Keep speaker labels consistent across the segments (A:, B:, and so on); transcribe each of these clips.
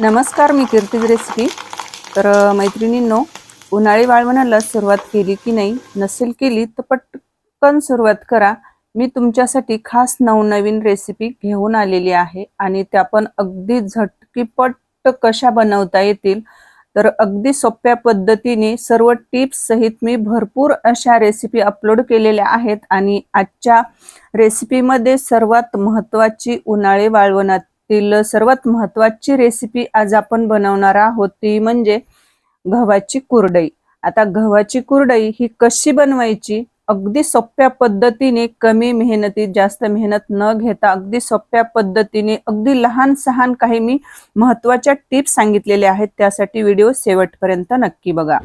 A: नमस्कार मी कीर्तीज रेसिपी तर मैत्रिणींनो उन्हाळी वाळवणाला सुरुवात केली की नाही नसेल केली तर पटकन सुरुवात करा. मी तुमच्यासाठी खास नवनवीन रेसिपी घेऊन आलेली आहे आणि त्या पण अगदी झटकीपट कशा बनवता येतील. तर अगदी सोप्या पद्धतीने सर्व टिप्स सहित मी भरपूर अशा रेसिपी अपलोड केलेल्या आहेत आणि आजच्या रेसिपीमध्ये सर्वात महत्त्वाची उन्हाळी तील सर्वात महत्वाची रेसिपी आज आपण बनवणार आहोत ती म्हणजे गव्हाची कुरडई. आता गव्हाची कुरडई ही कशी बनवायची? अगदी सोप्या पद्धतीने कमी मेहनतीत जास्त मेहनत न घेता अगदी सोप्या पद्धतीने अगदी लहान सहान काही मी महत्त्वाच्या टिप्स सांगितलेल्या आहेत त्यासाठी व्हिडिओ शेवटपर्यंत नक्की बघा.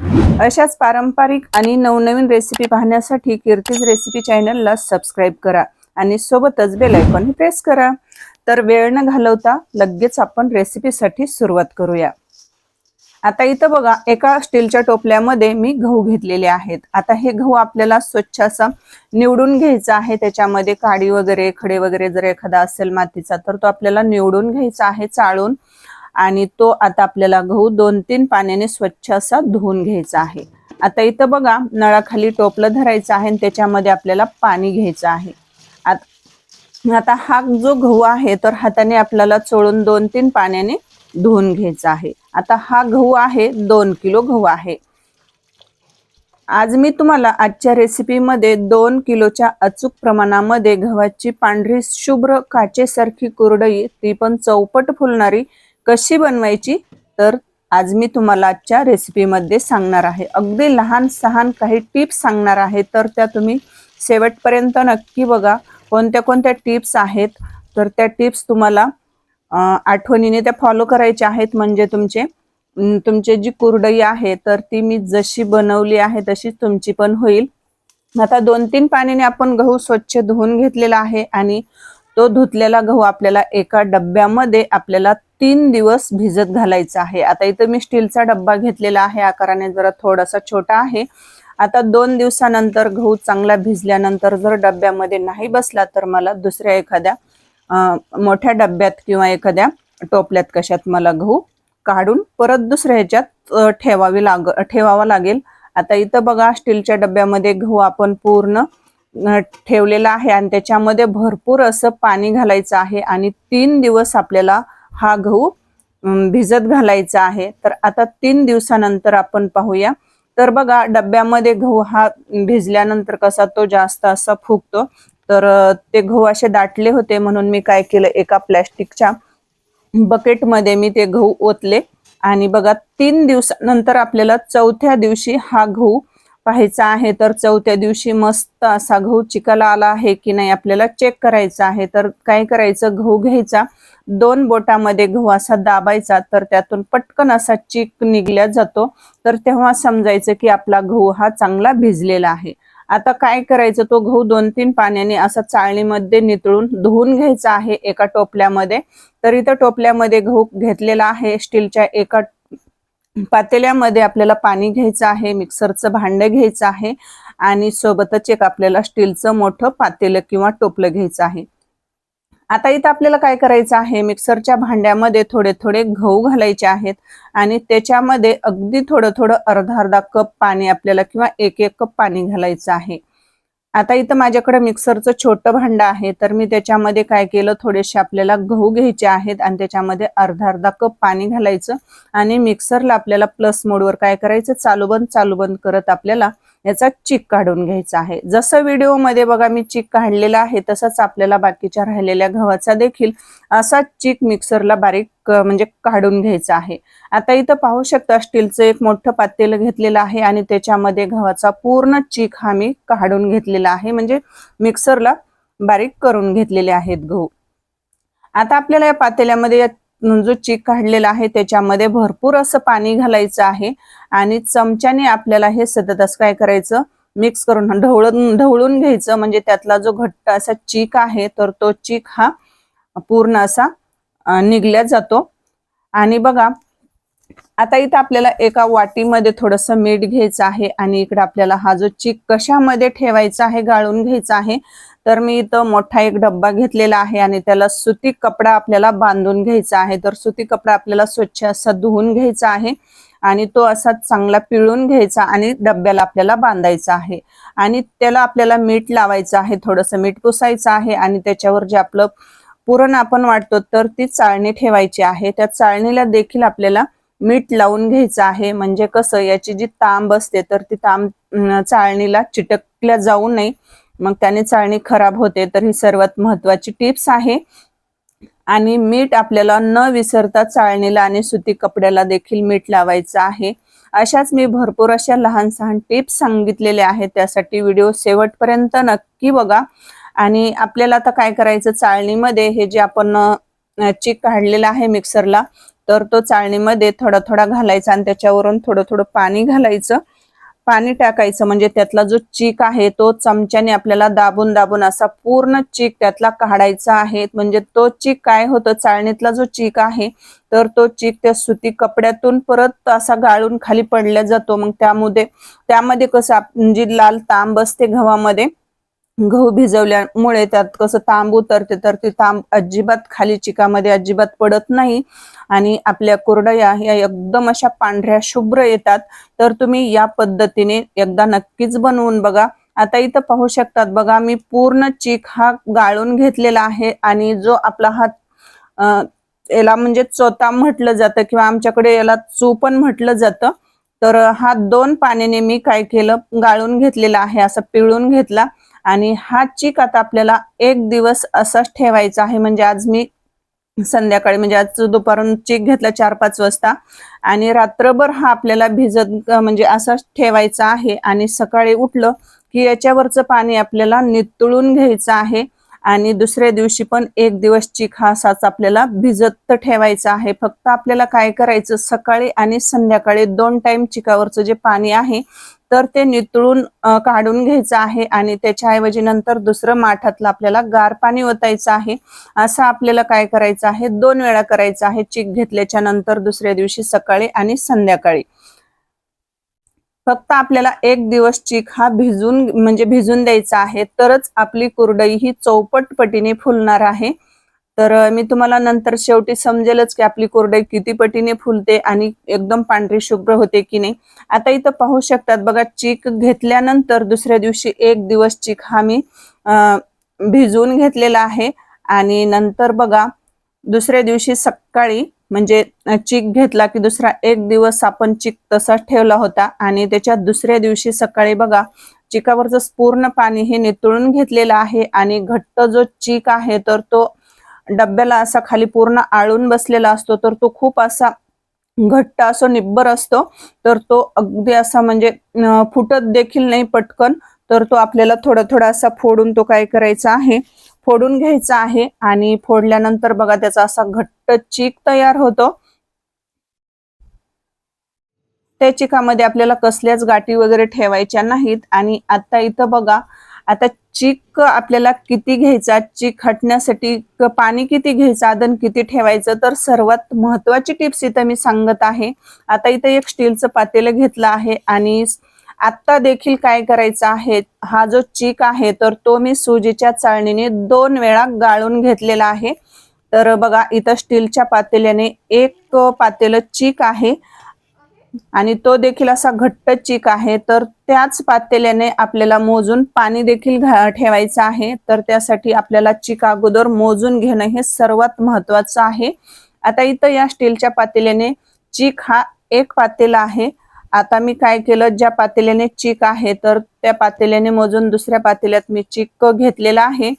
A: अशाच पारंपरिक आणि नवनवीन रेसिपी पाहण्यासाठी कीर्तीज रेसिपी चॅनलला सबस्क्राईब करा आणि सोबतच बेलायकॉन प्रेस करा. तर वेळ न घालवता लगेच आपण रेसिपीसाठी सुरुवात करूया. आता इथं बघा एका स्टीलच्या टोपल्यामध्ये मी गहू घेतलेले आहेत. आता हे गहू आपल्याला स्वच्छ असा निवडून घ्यायचा आहे. त्याच्यामध्ये काडी वगैरे खडे वगैरे जर एखादा असेल मातीचा तर तो आपल्याला निवडून घ्यायचा आहे चाळून. आणि तो आता आपल्याला गहू दोन तीन पाण्याने स्वच्छ असा धुवून घ्यायचा आहे. आता इथं बघा नळाखाली टोपलं धरायचं आहे आणि त्याच्यामध्ये आपल्याला पाणी घ्यायचं आहे. आता हा जो गहू आहे तर हाताने आपल्याला चोळून दोन तीन पाण्याने धुवून घ्यायचा आहे. आता हा गहू आहे दोन किलो गहू आहे. आज मी तुम्हाला आजच्या रेसिपीमध्ये दोन किलोच्या अचूक प्रमाणामध्ये गव्हाची पांढरी शुभ्र काचेसारखी कुरडई ती पण चौपट फुलणारी कशी बनवायची? तर आज मी तुम्हाला आजच्या रेसिपीमध्ये सांगणार आहे. अगदी लहान सहान काही टिप्स सांगणार आहे तर त्या तुम्ही शेवटपर्यंत नक्की बघा. कोणत्या कोणत्या टिप्स आहेत? तर त्या टिप्स तुम्हाला आठवणीने त्या फॉलो करायच्या आहेत. म्हणजे तुमचे तुमची जी कुरडई आहे तर ती मी जशी बनवली आहे तशीच तुमची पण होईल. आता दोन तीन पाण्याने आपण गहू स्वच्छ धुवून घेतलेला आहे आणि तो धुतलेला गहू आपल्याला एका डब्यामध्ये आपल्याला तीन दिवस भिजत घालायचा आहे. आता इथं मी स्टीलचा डब्बा घेतलेला आहे. आकाराने जरा थोडासा छोटा आहे. आता दोन दिवसानंतर गहू चांगला भिजल्यानंतर जर डब्यामध्ये नाही बसला तर मला दुसऱ्या एखाद्या मोठ्या डब्यात किंवा एखाद्या टोपल्यात कशात मला गहू काढून परत दुसऱ्या ह्याच्यात ठेवावी लाग ठेवावा लागेल. आता इथं बघा स्टीलच्या डब्यामध्ये गहू आपण पूर्ण ठेवलेला आहे आणि त्याच्यामध्ये भरपूर असं पाणी घालायचं आहे आणि तीन दिवस आपल्याला हा गहू भिजत घालायचा आहे. तर आता तीन दिवसानंतर आपण पाहूया तर बघा डब्यामध्ये गहू हा भिजल्यानंतर कसा तो जास्त असा फुगतो. तर ते गहू असे दाटले होते म्हणून मी काय केलं एका प्लॅस्टिकच्या बकेटमध्ये मी ते गहू ओतले. आणि बघा तीन दिवसानंतर आपल्याला चौथ्या दिवशी हा गहू पाहायचा आहे तर चौथ्या दिवशी मस्त असा गहू चिकाला आला आहे की नाही आपल्याला चेक करायचा आहे. तर काय करायचं? गहू घ्यायचा. दोन बोटामध्ये गहू असा दाबायचा तर त्यातून पटकन असा चिक निघल्या जातो. तर तेव्हा समजायचं की आपला गहू हा चांगला भिजलेला आहे. आता काय करायचं? तो गहू दोन तीन पाण्याने असा चाळणीमध्ये नितळून धुवून घ्यायचा आहे एका टोपल्यामध्ये. तर इथं टोपल्यामध्ये गहू घेतलेला आहे स्टीलच्या एका पातेल्यामध्ये आपल्याला पाणी घ्यायचं आहे मिक्सरचं भांडं घ्यायचं आहे आणि सोबतच एक आपल्याला स्टीलचं मोठं पातेलं किंवा टोपलं घ्यायचं आहे. आता इथं आपल्याला काय करायचं आहे? मिक्सरच्या भांड्यामध्ये थोडे थोडे गहू घालायचे आहेत आणि त्याच्यामध्ये अगदी थोडं थोडं अर्धा अर्धा कप पाणी आपल्याला किंवा एक एक कप पाणी घालायचं आहे. आता इथं माझ्याकडे मिक्सरचं छोटं भांडं आहे. तर मी त्याच्यामध्ये काय केलं थोडेसे आपल्याला गहू घ्यायचे आहेत आणि त्याच्यामध्ये अर्धा अर्धा कप पाणी घालायचं आणि मिक्सरला आपल्याला प्लस मोडवर काय करायचं चालू बंद चालू बंद करत आपल्याला याचा चिक काढून घ्यायचा आहे. जसं व्हिडिओमध्ये बघा मी चिक काढलेला आहे तसंच आपल्याला बाकीच्या राहिलेल्या गव्हाचा देखील असा चिक मिक्सरला बारीक म्हणजे काढून घ्यायचा आहे. आता इथं पाहू शकता स्टीलचं एक मोठं पातेलं घेतलेलं आहे आणि त्याच्यामध्ये गव्हाचा पूर्ण चिक हा मी काढून घेतलेला आहे. म्हणजे मिक्सरला बारीक करून घेतलेले आहेत गहू. आता आपल्याला या पातेल्यामध्ये या जो चीक काढलेला आहे त्याच्यामध्ये भरपूर असं पाणी घालायचं आहे आणि चमच्याने आपल्याला हे सतत असं काय करायचं? मिक्स करून ढवळून ढवळून घ्यायचं. म्हणजे त्यातला जो घट्ट असा चीक आहे तर तो चीक हा पूर्ण असा निघल्या जातो. आणि बघा आता इथं आपल्याला एका वाटीमध्ये थोडंसं मीठ घ्यायचं आहे आणि इकडे आपल्याला हा जो चीक कशामध्ये ठेवायचा आहे गाळून घ्यायचा आहे तर मी इथं मोठा एक डब्बा घेतलेला आहे आणि त्याला सुती कपडा आपल्याला बांधून घ्यायचा आहे. तर सुती कपडा आपल्याला स्वच्छ असा धुवून घ्यायचा आहे आणि तो असा चांगला पिळून घ्यायचा आणि डब्याला आपल्याला बांधायचा आहे. आणि त्याला आपल्याला मीठ लावायचं आहे थोडंसं मीठ पुसायचं आहे आणि त्याच्यावर जे आपलं पुरण आपण वाटतो तर ती चाळणी ठेवायची आहे. त्या चाळणीला देखील आपल्याला मीठ लावून घ्यायचं आहे. म्हणजे कसं याची जी तांब असते तर ती तांब चाळणीला चिटकल्या जाऊ नये. मग त्याने चाळणी खराब होते तर ही सर्वात महत्वाची टिप्स आहे. आणि मीठ आपल्याला न विसरता चाळणीला आणि सुती कपड्याला देखील मीठ लावायचं आहे. अशाच मी भरपूर अशा लहान सहान टिप्स सांगितलेल्या आहेत. त्यासाठी व्हिडिओ शेवटपर्यंत नक्की बघा. आणि आपल्याला आता काय करायचं? चाळणीमध्ये हे जे आपण चिक काढलेलं आहे मिक्सरला तर तो चाळणीमध्ये थोडा थोडा घालायचा आणि त्याच्यावरून थोडं थोडं पाणी घालायचं. पाणी टाकायचं म्हणजे त्यातला जो चीक आहे तो चमच्याने आपल्याला दाबून दाबून असा पूर्ण चीक त्यातला काढायचा आहे. म्हणजे तो चीक काय होतं चाळणीतला जो चीक आहे तर तो चीक त्या सुती कपड्यातून परत असा गाळून खाली पडल्या जातो. मग त्यामध्ये त्यामध्ये कसं जी म्हणजे लाल तांब असते गव्हामध्ये गहू भिजवल्यामुळे त्यात कसं तांब उतरते तर ते तांब अजिबात खाली चिकामध्ये अजिबात पडत नाही. आणि आपल्या कुरडया या एकदम अशा पांढऱ्या शुभ्र येतात. तर तुम्ही या पद्धतीने एकदा नक्कीच बनवून बघा. आता इथं पाहू शकतात बघा मी पूर्ण चीक हा गाळून घेतलेला आहे. आणि जो आपला हा याला म्हणजे चोता म्हटलं जातं किंवा आमच्याकडे याला चू पण म्हटलं जातं. तर हा दोन पाण्याने मी काय केलं गाळून घेतलेला आहे. असं पिळून घेतला. आणि हा चीक आता आपल्याला एक दिवस असाच ठेवायचा आहे. म्हणजे आज मी संध्याकाळी म्हणजे आज दुपारून चीक घेतला चार पाच वाजता आणि रात्रभर हा आपल्याला भिजत म्हणजे असाच ठेवायचा आहे. आणि सकाळी उठलं की याच्यावरचं पाणी आपल्याला नितळून घ्यायचं आहे. आणि दुसऱ्या दिवशी पण एक दिवस चीक हा साच आपल्याला भिजत ठेवायचा आहे. फक्त आपल्याला काय करायचं? सकाळी आणि संध्याकाळी दोन टाइम चिकावरचं जे पाणी आहे तर ते नितळून काढून घ्यायचं आहे आणि त्याच्याऐवजी नंतर दुसरं माठातलं आपल्याला गार पाणी ओतायचं आहे. असं आपल्याला काय करायचं आहे? दोन वेळा करायचं आहे. चीक घेतल्याच्या नंतर दुसऱ्या दिवशी सकाळी आणि संध्याकाळी. फक्त आपल्याला एक दिवस चीक हा भिजून म्हणजे भिजून द्यायचा आहे तरच आपली कुरडई ही चौपट पटीने फुलणार आहे. तर मी तुम्हाला नंतर शेवटी समजेलच की आपली कोरडई किती पटीने फुलते आणि एकदम पांढरी शुभ्र होते की नाही. आता इथं पाहू शकतात बघा चीक घेतल्यानंतर दुसऱ्या दिवशी एक दिवस चीक हा मी भिजवून घेतलेला आहे. आणि नंतर बघा दुसऱ्या दिवशी सकाळी म्हणजे चीक घेतला की दुसरा एक दिवस आपण चीक तसाच ठेवला होता आणि त्याच्या दुसऱ्या दिवशी सकाळी बघा चिकावरचं पूर्ण पाणी हे नितळून घेतलेलं आहे आणि घट्ट जो चीक आहे तर तो डब्याला असा खाली पूर्ण आळून बसलेला असतो तर तो खूप असा घट्ट असो निब्बर असतो तर तो अगदी असा म्हणजे फुटत देखील नाही पटकन तर तो आपल्याला थोडा थोडा असा फोडून तो काय करायचा आहे फोडून घ्यायचा आहे आणि फोडल्यानंतर बघा त्याचा असा घट्ट चीक तयार होतो. त्या चिकामध्ये आपल्याला कसल्याच गाठी वगैरे ठेवायच्या नाहीत आणि आता इथं बघा आता चीक आपल्याला किती घ्यायचा चीक हटण्यासाठी पाणी किती घ्यायचं आदन किती ठेवायचं तर सर्वात महत्वाची टिप्स इथं मी सांगत आहे. आता इथं एक स्टीलचं पातेलं घेतलं आहे आणि आत्ता देखील काय करायचं आहे? हा जो चीक आहे तर तो मी सुजीच्या चाळणीने दोन वेळा गाळून घेतलेला आहे. तर बघा इथं स्टीलच्या पातेल्याने एक पातेलं चीक आहे आणि तो देखील असा घट्ट चीक आहे. तर त्याच पातेल्याने आपल्याला मोजून पाणी देखील ठेवायचं आहे. तर त्यासाठी आपल्याला चीक अगोदर मोजून घेणं हे सर्वात महत्वाचं आहे. आता इथं या स्टीलच्या पातेल्याने चीक हा एक पातेला आहे. आता मी काय केलं ज्या पातेल्याने चीक आहे तर त्या पातेल्याने मोजून दुसऱ्या पातेल्यात मी चीक घेतलेला आहे.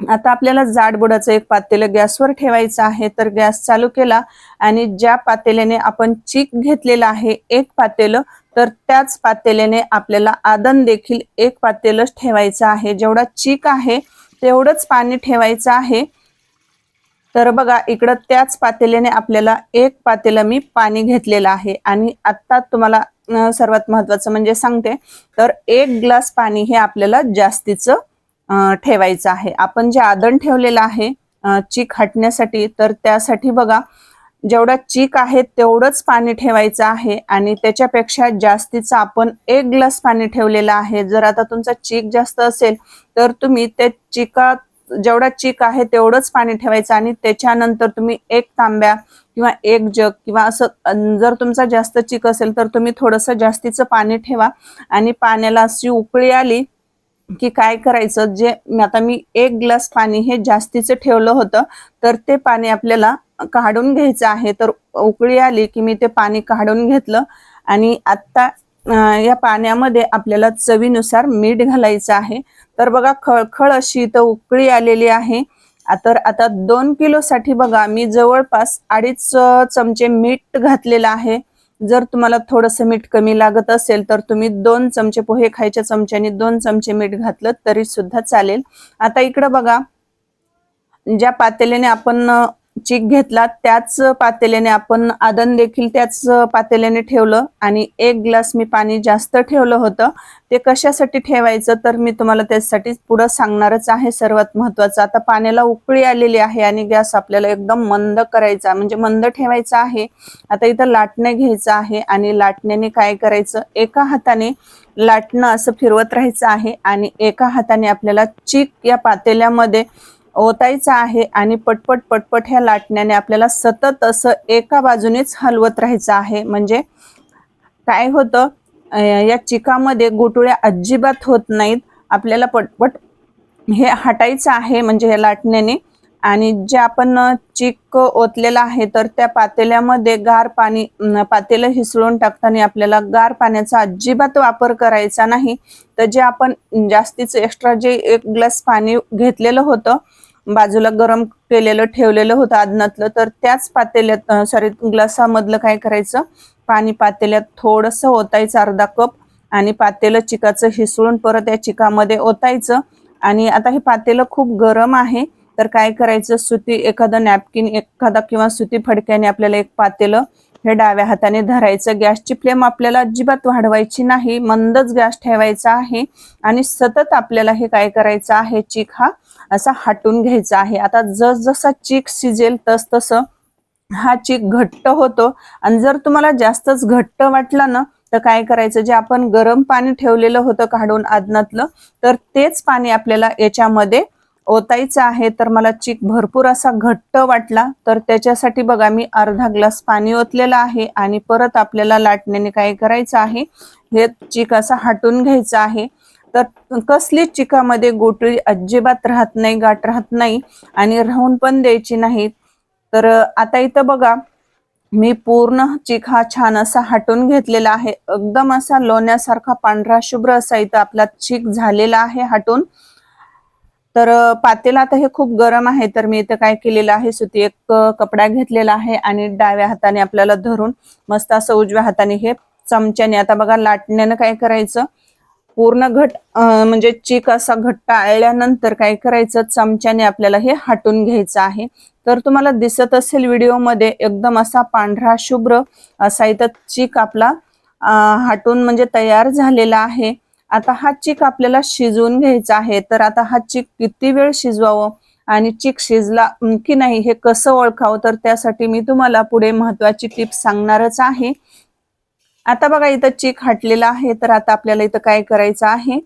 A: आता आपल्याला जाड बुडाचं एक पातेलं गॅसवर ठेवायचं आहे तर गॅस चालू केला आणि ज्या पातेल्याने आपण चीक घेतलेलं आहे एक पातेलं तर त्याच पातेल्याने आपल्याला आदन देखील एक पातेलंच ठेवायचं आहे. जेवढा चीक आहे तेवढंच पाणी ठेवायचं आहे. तर बघा इकडं त्याच पातेल्याने आपल्याला एक पातेलं मी पाणी घेतलेलं आहे. आणि आत्ता तुम्हाला सर्वात महत्वाचं म्हणजे सांगते. तर एक ग्लास पाणी हे आपल्याला जास्तीचं ठेवायचं आहे. आपण जे आदण ठेवलेलं आहे चीक हटण्यासाठी तर त्यासाठी बघा जेवढा चीक आहे तेवढंच पाणी ठेवायचं आहे. आणि त्याच्यापेक्षा जास्तीचं आपण एक ग्लास पाणी ठेवलेलं आहे. जर आता तुमचा चीक जास्त असेल तर तुम्ही त्या चिकात जेवढा चीक आहे तेवढंच पाणी ठेवायचं आणि त्याच्यानंतर तुम्ही एक तांब्या किंवा एक जग किंवा असं जर तुमचा जास्त चीक असेल तर तुम्ही थोडंसं जास्तीचं पाणी ठेवा आणि पाण्याला अशी उकळी आली की काय करायचं जे आता मी एक ग्लास पाणी हे जास्तीचं ठेवलं होतं तर ते पाणी आपल्याला काढून घ्यायचं आहे. तर उकळी आली की मी ते पाणी काढून घेतलं आणि आत्ता या पाण्यामध्ये आपल्याला चवीनुसार मीठ घालायचं आहे. तर बघा खळखळ अशी इथं उकळी आलेली आहे. तर आता दोन किलोसाठी बघा मी जवळपास अडीच चमचे मीठ घातलेलं आहे. जर तुम्हाला थोडंसं मीठ कमी लागत असेल तर तुम्ही दोन चमचे पोहे खायच्या चमच्याने दोन चमचे मीठ घातलं तरी सुद्धा चालेल. आता इकडं बघा ज्या पातेल्याने आपण चीक घेतला त्याच पातेल्याने आपण आदन देखील त्याच पातेल्याने ठेवलं आणि एक ग्लास मी पाणी जास्त ठेवलं होतं. ते कशासाठी ठेवायचं तर मी तुम्हाला त्यासाठी पुढं सांगणारच आहे. सर्वात महत्वाचं आता पाण्याला उकळी आलेली आहे आणि गॅस आपल्याला एकदम मंद करायचा म्हणजे मंद ठेवायचा आहे. आता इथं लाटणं घ्यायचं आहे आणि लाटण्याने काय करायचं? एका हाताने लाटणं असं फिरवत राहायचं आहे आणि एका हाताने आपल्याला चीक या पातेल्यामध्ये ओतायचं आहे आणि पटपट पटपट ह्या लाटण्याने आपल्याला सतत असं एका बाजूनेच हलवत राहायचं आहे. म्हणजे काय होतं? या चिकामध्ये गोटुळ्या अजिबात होत नाहीत. आपल्याला पटपट हे हटायचं आहे म्हणजे हे लाटण्याने. आणि जे आपण चिक ओतलेलं आहे तर त्या पातेल्यामध्ये गार पाणी पातेलं हिसळून टाकताना आपल्याला गार पाण्याचा अजिबात वापर करायचा नाही. तर जे आपण जास्तीचं एक्स्ट्रा जे एक ग्लास पाणी घेतलेलं होतं बाजूला गरम केलेलं ठेवलेलं होतं आदनातलं तर त्याच पातेल्यात सॉरी ग्लासामधलं काय करायचं? पाणी पातेल्यात थोडंसं ओतायचं अर्धा कप आणि पातेलं चिकाचं हिसळून परत या चिकामध्ये ओतायचं. आणि आता हे पातेलं खूप गरम आहे तर काय करायचं? सुती एखादं नॅपकिन एखादा किंवा सुती फडक्याने आपल्याला एक पातेलं हे डाव्या हाताने धरायचं. गॅसची फ्लेम आपल्याला अजिबात वाढवायची नाही मंदच गॅस ठेवायचा आहे. आणि सतत आपल्याला हे काय करायचं आहे? चीक हा असा हाटून घ्यायचा आहे. आता जसजसा चीक शिजेल तस तसं हा चीक घट्ट होतो. आणि जर तुम्हाला जास्तच घट्ट वाटला ना तर काय करायचं? जे आपण गरम पाणी ठेवलेलं होतं काढून आदनातलं तर तेच पाणी आपल्याला याच्यामध्ये ओतायचं आहे. तर मला चीक भरपूर असा घट्ट वाटला तर त्याच्यासाठी बघा मी अर्धा ग्लास पाणी ओतलेलं आहे आणि परत आपल्याला लाटण्याने काय करायचं आहे? हे चीक असं हाटून घ्यायचं आहे. तर कसलीच चिकामध्ये गोटळी अजिबात राहत नाही गाठ राहत नाही आणि राहून पण द्यायची नाही तर आता इथं बघा मी पूर्ण चिक हा छान असा हाटून घेतलेला आहे. एकदम असा लोण्यासारखा पांढरा शुभ्र असा इथं आपला चिक झालेला आहे हाटून. तर पातेला आता हे खूप गरम आहे तर मी इथं काय केलेलं आहे सुती एक कपडा घेतलेला आहे आणि डाव्या हाताने आपल्याला धरून मस्त असं उजव्या हाताने हे चमच्याने आता बघा लाटण्यानं काय करायचं? पूर्ण घट म्हणजे चीक असा घट्ट आळल्यानंतर काय करायचं? चमच्याने आपल्याला हे हाटून घ्यायचं आहे. तर तुम्हाला दिसत असेल व्हिडिओमध्ये एकदम असा पांढरा शुभ्र असा इथं चीक आपला हाटून म्हणजे तयार झालेला आहे. आता हा चिक आपल्याला शिजवून घ्यायचा आहे. तर आता हा चीक किती वेळ शिजवावं आणि चीक शिजला की नाही हे कसं ओळखावं? तर त्यासाठी मी तुम्हाला पुढे महत्वाची टिप्स सांगणारच आहे. आता बघा इथं चीक हटलेला आहे. तर आता आपल्याला इथं काय करायचं आहे?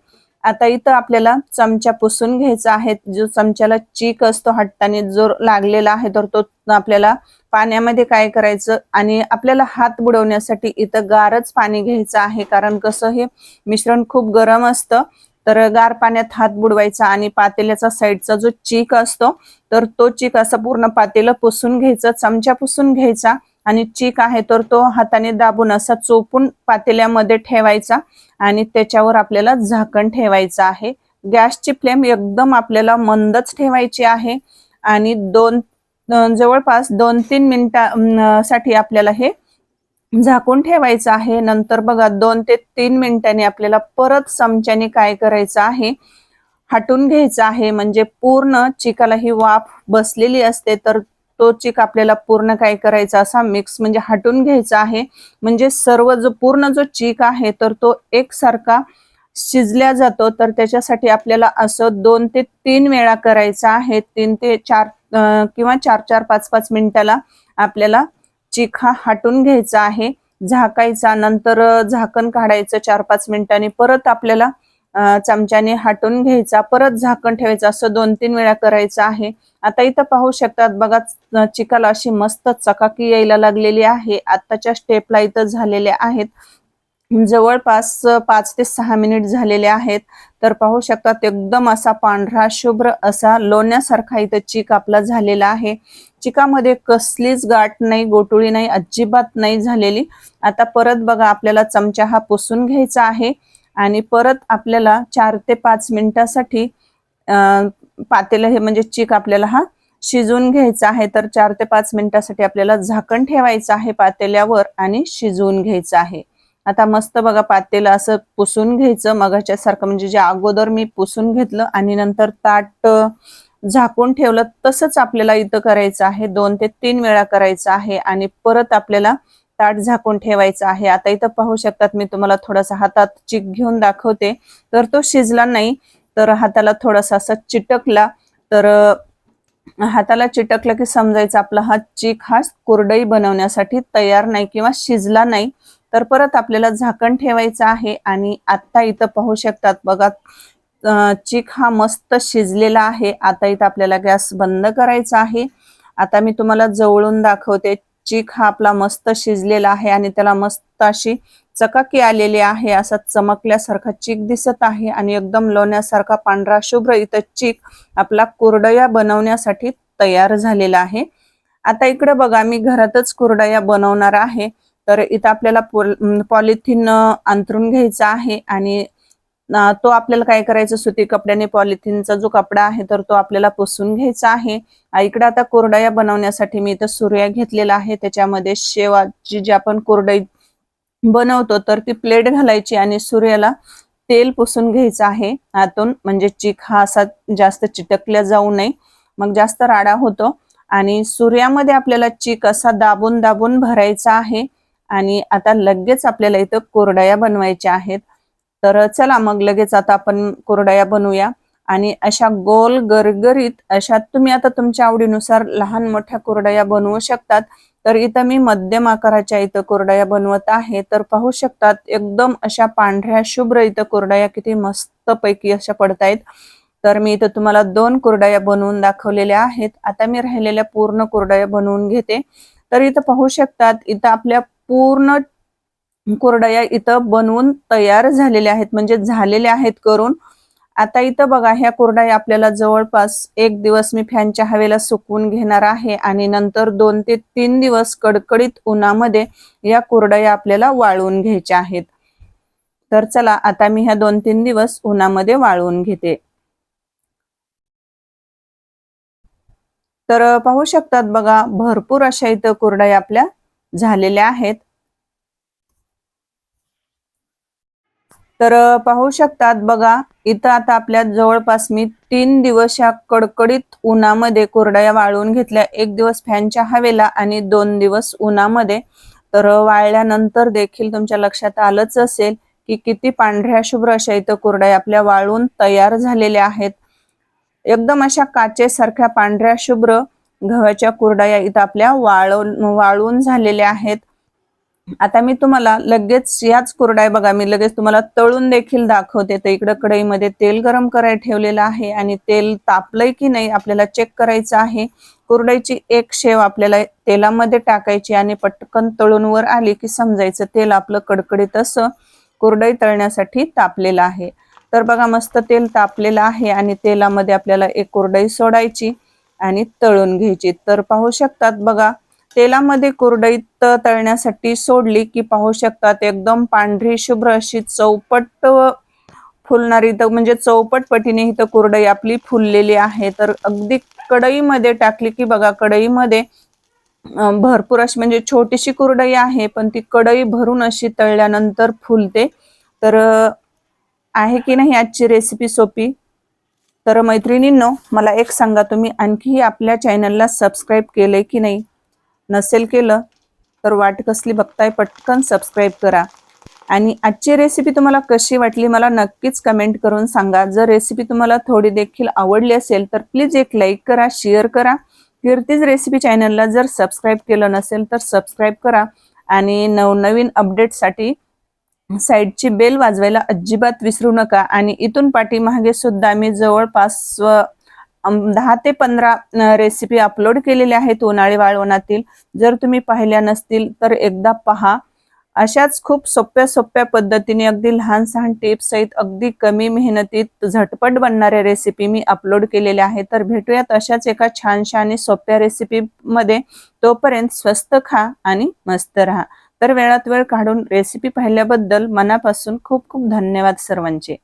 A: आता इथं आपल्याला चमचा पुसून घ्यायचा आहे. जो चमच्याला चीक असतो हटताना जो लागलेला आहे तर तो आपल्याला पाण्यामध्ये काय करायचं? आणि आपल्याला हात बुडवण्यासाठी इथं गारच पाणी घ्यायचं आहे. कारण कसं हे मिश्रण खूप गरम असतं. तर गार पाण्यात हात बुडवायचा आणि पातेल्याचा साईडचा जो चीक असतो तर तो चीक असा पूर्ण पातेलं पुसून घ्यायचा चमचा पुसून घ्यायचा. आणि चीक आहे तर तो हाताने दाबून असा चोपून पातेल्यामध्ये ठेवायचा आणि त्याच्यावर आपल्याला झाकण ठेवायचं आहे. गॅसची फ्लेम एकदम आपल्याला मंदच ठेवायची आहे आणि दोन जवळपास दोन तीन मिनिटा साठी आपल्याला हे झाकून ठेवायचं आहे. नंतर बघा दोन ते तीन मिनिटांनी आपल्याला परत चमच्याने काय करायचं आहे हटून घ्यायचं आहे. म्हणजे पूर्ण चिकाला ही वाफ बसलेली असते तर तो चिक आपल्याला पूर्ण काय करायचा असा मिक्स म्हणजे हटून घ्यायचा आहे. म्हणजे सर्व जो पूर्ण जो चिक आहे तर तो एकसारखा शिजल्या जातो. तर त्याच्यासाठी आपल्याला असं दोन ते तीन वेळा करायचं आहे. तीन ते चार किंवा चार चार पाच पाच मिनिटाला आपल्याला चिक हा हाटून घ्यायचा आहे. झाकायचा नंतर झाकण काढायचं चार पाच मिनिटांनी. परत आपल्याला चमच्याने हाटून घ्यायचा. परत झाकण ठेवायचं. असं दोन तीन वेळा करायचं आहे. आता इथं पाहू शकतात बघा अ, चिकाला अशी मस्त चकाकी यायला लागलेली आहे. आत्ताच्या स्टेपला इथं झालेल्या आहेत. जवळपास पाच ते सहा मिनिट झालेले आहेत. तर पाहू शकतात एकदम असा पांढरा शुभ्र असा लोण्यासारखा इथं चीक आपला झालेला आहे. चिकामध्ये कसलीच गाठ नाही गोटुळी नाही अजिबात नाही झालेली. आता परत बघा आपल्याला चमचा हा पुसून घ्यायचा आहे. आणि परत आपल्याला चार ते पाच मिनिटासाठी पातेलं हे म्हणजे चीक आपल्याला हा शिजवून घ्यायचा आहे तर चार ते पाच मिनिटासाठी आपल्याला झाकण ठेवायचं आहे पातेल्यावर आणि शिजवून घ्यायचं आहे. आता मस्त बघा पातेलं असं पुसून घ्यायचं. मगाच्या सारखं म्हणजे जे अगोदर मी पुसून घेतलं आणि नंतर ताट झाकून ठेवलं तसंच आपल्याला इथं करायचं आहे. दोन ते तीन वेळा करायचं आहे आणि परत आपल्याला ताट झाकून ठेवायचं आहे. आता इथं पाहू शकतात मी तुम्हाला थोडासा हातात चिक घेऊन दाखवते. तर तो शिजला नाही. तर हाताला थोडासा असा चिटकला तर हाताला चिटकलं की समजायचं आपला हा चीक हा कोरडई बनवण्यासाठी तयार नाही किंवा शिजला नाही तर परत आपल्याला झाकण ठेवायचं आहे आणि आता इथं पाहू शकतात बघा चीक हा मस्त शिजलेला आहे. आता इथं आपल्याला गॅस बंद करायचा आहे. आता मी तुम्हाला जवळून दाखवते चीक हा आपला मस्त शिजलेला आहे आणि त्याला मस्त अशी चकाकी आलेली आहे असा चमकल्यासारखा चीक दिसत आहे आणि एकदम लोण्यासारखा पांढरा शुभ्र इथं चीक आपला कुरडया बनवण्यासाठी तयार झालेला आहे. आता इकडे बघा मी घरातच कुरडया बनवणार आहे. तर इथं आपल्याला पॉलिथिन अंतरून घ्यायचा आहे आणि तो आपल्याला काय करायचं सुती कपड्याने पॉलिथिनचा जो कपडा आहे तर तो आपल्याला पुसून घ्यायचा आहे. इकडे आता कुरडया बनवण्यासाठी मी इथं सूर्या घेतलेला आहे. त्याच्यामध्ये शेवाची जी आपण कुरडई बनवतो तर ती प्लेट घालायची आणि सूर्याला तेल पुसून घ्यायचं आहे. आतून म्हणजे चीक हा असा जास्त चिटकल्या जाऊ नये. मग जास्त राडा होतो आणि सूर्यामध्ये आपल्याला चिक असा दाबून दाबून भरायचा आहे. आणि आता लगेच आपल्याला इथं कोरडया बनवायच्या आहेत. तर चला मग लगेच आता आपण कोरडया बनवूया. आणि अशा गोल गरगरीत अशा तुम्ही आता तुमच्या आवडीनुसार लहान मोठ्या कुरडया बनवू शकतात. तर इथं मी मध्यम आकाराच्या इथं कुरडया बनवत आहे. तर पाहू शकतात एकदम अशा पांढऱ्या शुभ्र इथं कुरडया किती मस्त पैकी अशा पडतायत. तर मी इथं तुम्हाला दोन कुरडया बनवून दाखवलेल्या आहेत. आता मी राहिलेल्या पूर्ण कुरडया बनवून घेते. तर इथं पाहू शकतात इथं आपल्या पूर्ण कुरडया इथं बनवून तयार झालेल्या आहेत. म्हणजे झालेल्या आहेत करून. आता इथं बघा ह्या कुरडाई आपल्याला जवळपास एक दिवस मी फॅनच्या हवेला सुकवून घेणार आहे आणि नंतर दोन ते तीन दिवस कडकडीत उन्हामध्ये या कुरडाई आपल्याला वाळवून घ्यायच्या आहेत. तर चला आता मी ह्या दोन तीन दिवस उन्हामध्ये वाळवून घेते. तर पाहू शकतात बघा भरपूर अशा इथं कुरडाई आपल्या झालेल्या आहेत. तर पाहू शकतात बघा इथं आता आपल्या जवळपास मी तीन दिवस या कडकडीत उन्हामध्ये कोरड्या वाळवून घेतल्या. एक दिवस फॅनच्या हवेला आणि दोन दिवस उन्हामध्ये. तर वाळल्यानंतर देखील तुमच्या लक्षात आलंच असेल की किती पांढऱ्या शुभ्र अशा इथं कोरड्या आपल्या वाळून तयार झालेल्या आहेत. एकदम अशा काचेसारख्या पांढऱ्या शुभ्र गव्हाच्या कुरडया इथं आपल्या वाळव वाळून झालेल्या आहेत. आता मी तुम्हाला लगेच याच कुरडाय बघा मी लगेच तुम्हाला तळून देखील दाखवते. तर इकडं कढईमध्ये तेल गरम करायला ठेवलेलं आहे आणि तेल तापलंय की नाही आपल्याला चेक करायचं आहे. कुरडईची एक शेव आपल्याला तेलामध्ये टाकायची आणि पटकन तळून वर आली की समजायचं. तेल आपलं कडकडीत असं कुरडई तळण्यासाठी तापलेलं आहे. तर बघा मस्त तेल तापलेलं आहे आणि तेलामध्ये आपल्याला एक कुरडई सोडायची आणि तळून घ्यायची. तर पाहू शकतात बघा तेलामध्ये कुरडईत तळण्यासाठी सोडली की पाहू शकतात एकदम पांढरी शुभ्र अशी चौपट फुलणारी. तर म्हणजे चौपट पटीने इथं कुरडई आपली फुललेली आहे. तर अगदी कढईमध्ये टाकली की बघा कढईमध्ये भरपूर अशी म्हणजे छोटीशी कुरडई आहे पण ती कढई भरून अशी तळल्यानंतर फुलते. तर आहे की नाही आजची रेसिपी सोपी? तर मैत्रिणींनो मला एक सांगा तुम्ही आणखी आपल्या चॅनलला सबस्क्राईब केलंय की नाही? नसेल केलं तर वाट कसली बघताय पटकन सबस्क्राईब करा. आणि आजची रेसिपी तुम्हाला कशी वाटली मला नक्कीच कमेंट करून सांगा. जर रेसिपी तुम्हाला थोडी देखील आवडली असेल तर प्लीज एक लाईक करा शेअर करा. कीर्तीज रेसिपी चॅनलला जर सबस्क्राईब केलं नसेल तर सबस्क्राईब करा. आणि नवनवीन अपडेटसाठी साईडची बेल वाजवायला अजिबात विसरू नका. आणि इथून पाठीमागे सुद्धा मी जवळपास दहा ते पंधरा रेसिपी अपलोड केलेल्या आहेत उन्हाळी वाळवणातील जर तुम्ही पाहिल्या नसतील तर एकदा पहा. अशाच खूप सोप्या सोप्या पद्धतीने अगदी लहान सहान टिप्स सहित अगदी कमी मेहनतीत झटपट बनणाऱ्या रेसिपी मी अपलोड केलेल्या आहेत. तर भेटूयात अशाच एका छानशा आणि सोप्या रेसिपीमध्ये तोपर्यंत स्वस्त खा आणि मस्त राहा. तर वेळात वेळ काढून रेसिपी पाहिल्याबद्दल मनापासून खूप खूप धन्यवाद सर्वांचे.